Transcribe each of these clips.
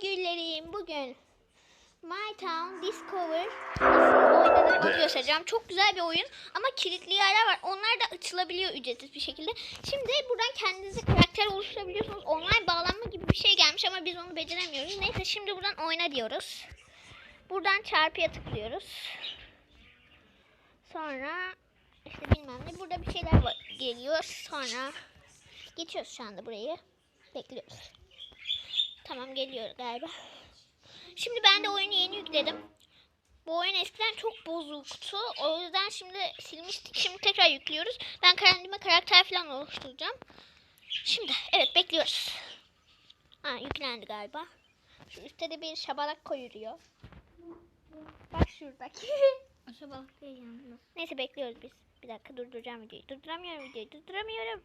güllerim bugün My Town Discover nasıl oynanır onu göstereceğim. Çok güzel bir oyun ama kilitli yerler var. Onlar da açılabiliyor ücretsiz bir şekilde. Şimdi buradan kendinize karakter oluşturabiliyorsunuz. Online bağlanma gibi bir şey gelmiş ama biz onu beceremiyoruz. Neyse şimdi buradan oyna diyoruz. Buradan çarpıya tıklıyoruz. Sonra işte bilmem ne. Burada bir şeyler var, geliyor. Sonra geçiyoruz şu anda burayı. Bekliyoruz. Tamam geliyor galiba. Şimdi ben de oyunu yeni yükledim. Bu oyun eskiden çok bozuktu. O yüzden şimdi silmiştik. Şimdi tekrar yüklüyoruz. Ben kendime karakter falan oluşturacağım. Şimdi evet bekliyoruz. Ha yüklendi galiba. Şu üstte de bir şabalak koyuyor. Bak şuradaki. Şabalak değil yalnız. Neyse bekliyoruz biz. Bir dakika durduracağım videoyu. Durduramıyorum videoyu. Durduramıyorum.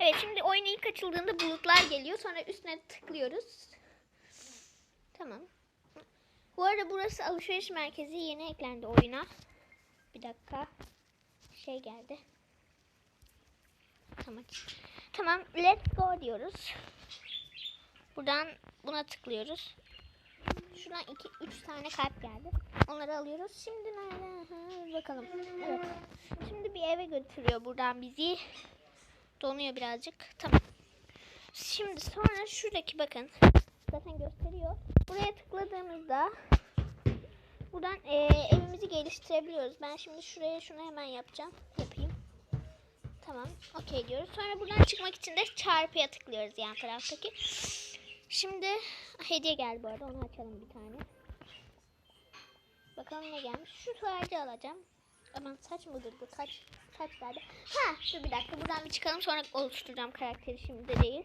Evet şimdi oyun ilk açıldığında bulutlar geliyor. Sonra üstüne tıklıyoruz. Tamam. Bu arada burası alışveriş merkezi. Yeni eklendi oyuna. Bir dakika. Şey geldi. Tamam. Tamam. Let's go diyoruz. Buradan buna tıklıyoruz. Şuradan 2 3 tane kalp geldi. Onları alıyoruz. Şimdi nerede? Ha, bakalım. Evet. Şimdi bir eve götürüyor buradan bizi. Donuyor birazcık. Tamam. Şimdi sonra şuradaki bakın. Zaten gösteriyor. Buraya tıkladığımızda buradan eee, evimizi geliştirebiliyoruz. Ben şimdi şuraya şunu hemen yapacağım. Yapayım. Tamam. Okey diyoruz. Sonra buradan çıkmak için de çarpıya tıklıyoruz yan taraftaki. Şimdi hediye geldi bu arada. Onu açalım bir tane. Bakalım ne gelmiş. Şu tacı alacağım. Aman saç mıdır bu? Saç, saç geldi. Ha dur bir dakika. Buradan bir çıkalım. Sonra oluşturacağım karakteri şimdi de değil.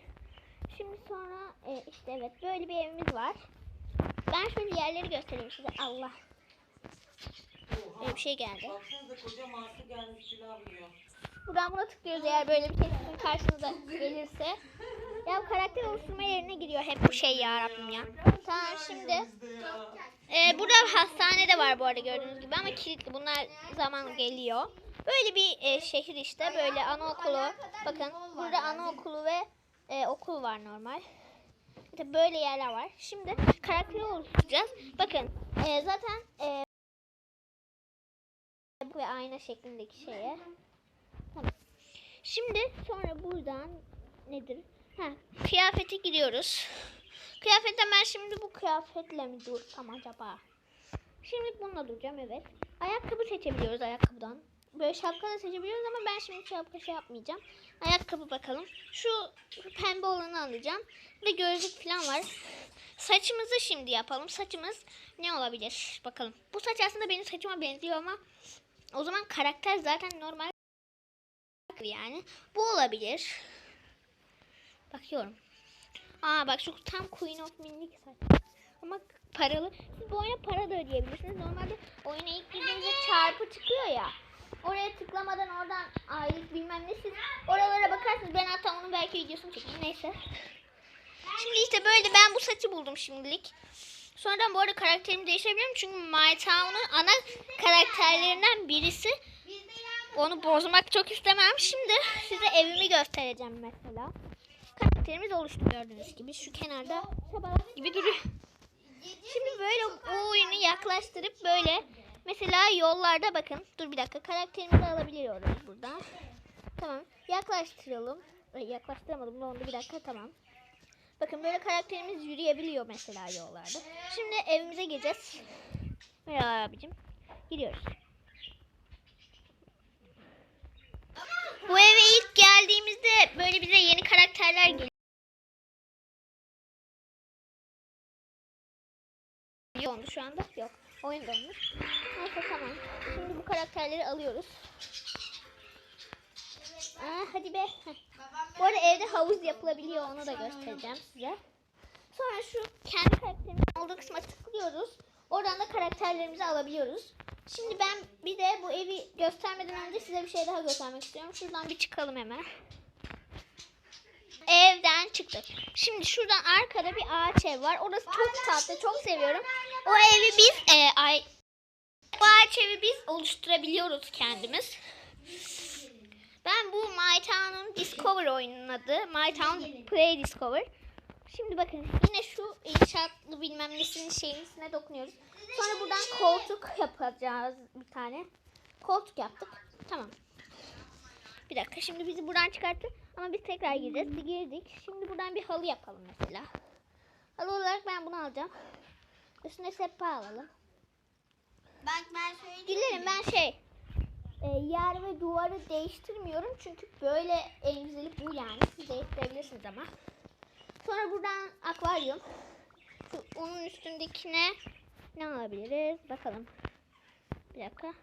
Şimdi sonra e, işte evet böyle bir evimiz var. Ben şöyle yerleri göstereyim size. Allah. Böyle bir şey geldi. Baksanıza koca martı gelmiş pilav yiyor. Buradan buna tıklıyoruz eğer böyle bir şey sizin karşınıza gelirse. Ya karakter oluşturma yerine giriyor hep bu şey ya Rabbim ya. Tamam şimdi. Ee, burada hastane de var bu arada gördüğünüz gibi ama kilitli. Bunlar zaman geliyor. Böyle bir e, şehir işte. Böyle anaokulu. Bakın burada anaokulu ve e, okul var normal. İşte böyle yerler var. Şimdi karakteri oluşturacağız. Bakın e, zaten e, bu ve ayna şeklindeki şeye. Tamam. Şimdi sonra buradan nedir? Ha, kıyafete giriyoruz. Kıyafetten ben şimdi bu kıyafetle mi dursam acaba? Şimdi bununla duracağım evet. Ayakkabı seçebiliyoruz ayakkabıdan. Böyle şapka da seçebiliyoruz ama ben şimdi şapka şey yapmayacağım. Ayakkabı bakalım. Şu pembe olanı alacağım. Ve gözlük falan var. Saçımızı şimdi yapalım. Saçımız ne olabilir? Bakalım. Bu saç aslında benim saçıma benziyor ama o zaman karakter zaten normal yani. Bu olabilir. Bakıyorum. Aa bak şu tam Queen of Minik saç. Ama paralı. Siz bu oyuna para da ödeyebilirsiniz. Normalde oyuna ilk girdiğinizde çarpı çıkıyor ya. Oraya tıklamadan oradan aylık bilmem ne siz oralara bakarsınız. Ben hatta onun belki videosunu çekeyim. Neyse. Şimdi işte böyle ben bu saçı buldum şimdilik. Sonradan bu arada karakterimi değiştirebilirim. Çünkü My Town'un ana karakterlerinden birisi. Onu bozmak çok istemem. Şimdi size evimi göstereceğim mesela. Karakterimiz oluştu gördüğünüz gibi. Şu kenarda gibi duruyor. Şimdi böyle o oyunu yaklaştırıp böyle mesela yollarda bakın. Dur bir dakika karakterimizi alabiliyoruz buradan. Tamam. Yaklaştıralım. Ay, yaklaştıramadım. Ne oldu? Bir dakika tamam. Bakın böyle karakterimiz yürüyebiliyor mesela yollarda. Şimdi evimize gireceğiz. Merhaba abicim. Gidiyoruz. Bu eve ilk geldiğimizde böyle bize yeni karakterler geliyor. Oldu şu anda. Yok. Oyun donmuş. Neyse tamam. Şimdi bu karakterleri alıyoruz. Aa, hadi be. Bu arada evde havuz yapılabiliyor. Onu da göstereceğim size. Sonra şu kendi karakterimizin olduğu kısma tıklıyoruz. Oradan da karakterlerimizi alabiliyoruz. Şimdi ben bir de bu evi göstermeden önce size bir şey daha göstermek istiyorum. Şuradan bir çıkalım hemen. Evden çıktık. Şimdi şuradan arkada bir ağaç ev var. Orası çok tatlı. Çok seviyorum. O evi biz e, ay bu ağaç evi biz oluşturabiliyoruz kendimiz. Ben bu My Town'un Discover oyunun adı. My Town Play Discover. Şimdi bakın yine şu inşaat şu bilmem nesinin şeyine dokunuyoruz. Sonra buradan koltuk yapacağız bir tane. Koltuk yaptık. Tamam. Bir dakika şimdi bizi buradan çıkarttı. Ama biz tekrar gireceğiz. Bir girdik. Şimdi buradan bir halı yapalım mesela. Halı olarak ben bunu alacağım. Üstüne sehpa alalım. Bak ben söyleyeyim. Dilerim ben şey e, yer ve duvarı değiştirmiyorum. Çünkü böyle en güzeli bu yani. Siz değiştirebilirsiniz ama. Sonra buradan akvaryum. Şu onun üstündekine ne alabiliriz? Bakalım. Bir dakika.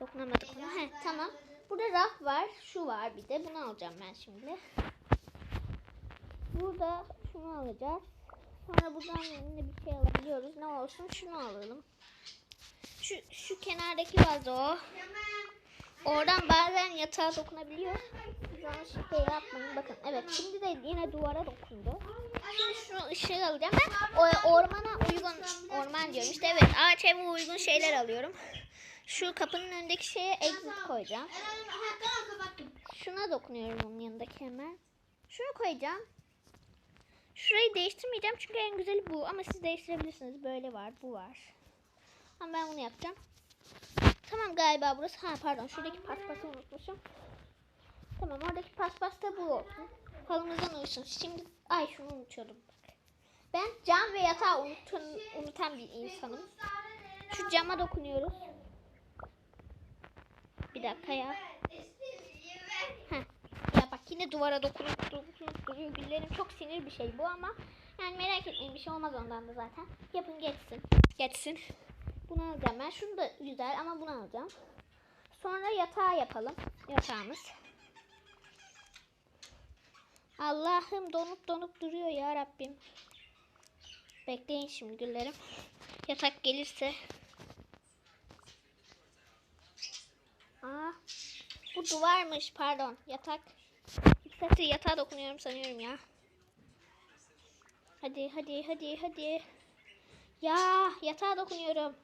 Dokunamadık ona. Heh, tamam. Burada raf var. Şu var bir de. Bunu alacağım ben şimdi. Burada şunu alacağız. Sonra buradan yine bir şey alabiliyoruz. Ne olsun? Şunu alalım. Şu, şu kenardaki vazo. Oradan bazen yatağa dokunabiliyor. Onu şey yapmayın. Bakın evet şimdi de yine duvara dokundu. Şimdi şu ışığı alacağım. Ben o, ormana uygun, orman diyorum. İşte evet ağaç eve uygun şeyler alıyorum. Şu kapının önündeki şeye exit koyacağım. Kapattım. Şuna dokunuyorum onun yanındaki hemen. Şunu koyacağım. Şurayı değiştirmeyeceğim çünkü en güzeli bu. Ama siz değiştirebilirsiniz. Böyle var, bu var. Ama ben bunu yapacağım. Tamam galiba burası. Ha pardon şuradaki paspası unutmuşum. Tamam oradaki paspas da bu olsun. Halımızdan uysun. Şimdi ay şunu unutuyordum. Ben cam ve yatağı unutun, unutan bir insanım. Şu cama dokunuyoruz. Bir dakika ya. Heh. Ya bak yine duvara dokunup dokunup duruyor. Güllerim çok sinir bir şey bu ama yani merak etmeyin bir şey olmaz ondan da zaten. Yapın geçsin. Geçsin. Bunu alacağım ben. Şunu da güzel ama bunu alacağım. Sonra yatağı yapalım. Yatağımız. Allah'ım donup donup duruyor ya Rabbim. Bekleyin şimdi güllerim. Yatak gelirse. Aa, bu duvarmış pardon yatak. Dikkatli yatağa dokunuyorum sanıyorum ya. Hadi hadi hadi hadi. Ya yatağa dokunuyorum.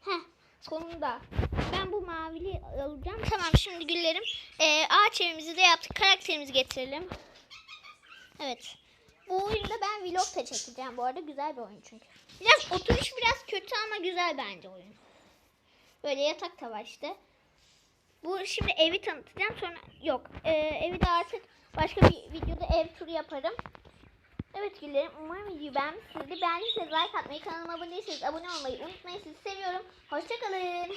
Heh sonunda. Ben bu mavili alacağım. Tamam şimdi güllerim. Ee, ağaç evimizi de yaptık. Karakterimizi getirelim. Evet. Bu oyunda ben vlog da çekeceğim. Bu arada güzel bir oyun çünkü. Biraz oturuş biraz kötü ama güzel bence oyun. Böyle yatak da var işte. Bu şimdi evi tanıtacağım sonra yok. Ee, evi de artık başka bir videoda ev turu yaparım. Evet güllerim umarım videoyu beğenmişsinizdir. Beğendiyseniz like atmayı, kanalıma abone değilseniz abone olmayı unutmayın. Sizi seviyorum. Hoşçakalın.